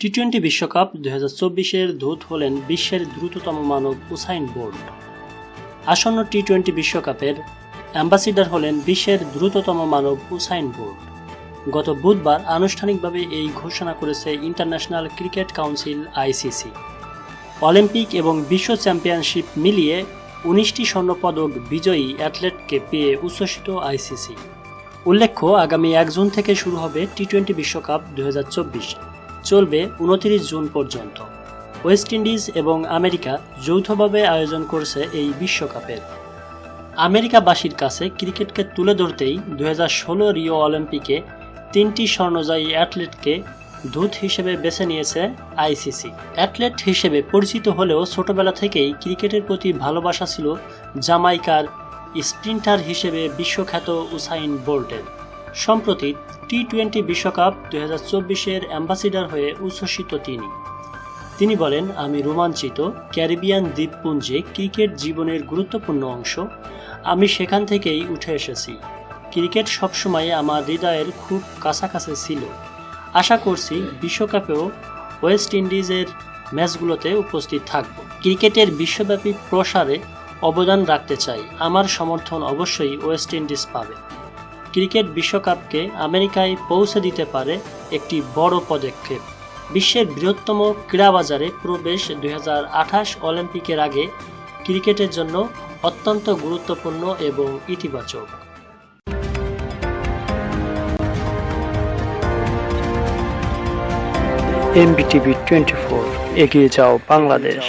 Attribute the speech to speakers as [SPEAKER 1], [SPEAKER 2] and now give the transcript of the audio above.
[SPEAKER 1] T twenty বিশ্বকাপ দুই হাজার চব্বিশের দূত হলেন বিশ্বের দ্রুততম মানব উসাইন বোল্ট আসন্ন টি টোয়েন্টি বিশ্বকাপের অ্যাম্বাসিডার হলেন বিশ্বের দ্রুততম মানব উসাইন বোল্ট গত বুধবার আনুষ্ঠানিকভাবে এই ঘোষণা করেছে International Cricket Council ICC Olympic এবং বিশ্ব চ্যাম্পিয়নশিপ মিলিয়ে উনিশটি স্বর্ণপদক বিজয়ী অ্যাথলেটকে পেয়ে উচ্ছ্বসিত আইসিসি উল্লেখ্য, আগামী এক জুন থেকে শুরু হবে টি টোয়েন্টি বিশ্বকাপ দু হাজার চব্বিশ। চলবে উনতিরিশ জুন পর্যন্ত। ওয়েস্ট ইন্ডিজ এবং আমেরিকা যৌথভাবে আয়োজন করছে এই বিশ্বকাপের। আমেরিকাবাসীর কাছে ক্রিকেটকে তুলে ধরতেই দু রিও অলিম্পিকে তিনটি স্বর্ণজয়ী অ্যাথলেটকে দূত হিসেবে বেছে নিয়েছে আইসিসি। অ্যাথলেট হিসেবে পরিচিত হলেও ছোটবেলা থেকেই ক্রিকেটের প্রতি ভালোবাসা ছিল জামাইকার স্প্রিন্টার হিসেবে বিশ্বখ্যাত উসাইন বোল্টের। সম্প্রতি টি টোয়েন্টি বিশ্বকাপ দু হাজার চব্বিশের অ্যাম্বাসিডার হয়ে উচ্ছ্বসিত তিনি। তিনি বলেন, আমি রোমাঞ্চিত। ক্যারিবিয়ান দ্বীপপুঞ্জে ক্রিকেট জীবনের গুরুত্বপূর্ণ অংশ। আমি সেখান থেকেই উঠে এসেছি। ক্রিকেট সবসময় আমার হৃদয়ের খুব কাছাকাছি ছিল। আশা করছি বিশ্বকাপেও ওয়েস্ট ইন্ডিজের ম্যাচগুলোতে উপস্থিত থাকব। ক্রিকেটের বিশ্বব্যাপী প্রসারে অবদান রাখতে চাই। আমার সমর্থন অবশ্যই ওয়েস্ট ইন্ডিজ পাবে। ক্রিকেট বিশ্বকাপকে আমেরিকায় পৌঁছে দিতে পারে একটি বড় পদক্ষেপ। বিশ্বের বৃহত্তম ক্রীড়াবাজারে প্রবেশ দু হাজার আঠাশ অলিম্পিকের আগে ক্রিকেটের জন্য অত্যন্ত গুরুত্বপূর্ণ এবং ইতিবাচক। এমবিটিভি টোয়েন্টি ফোর, এগিয়ে যাও বাংলাদেশ।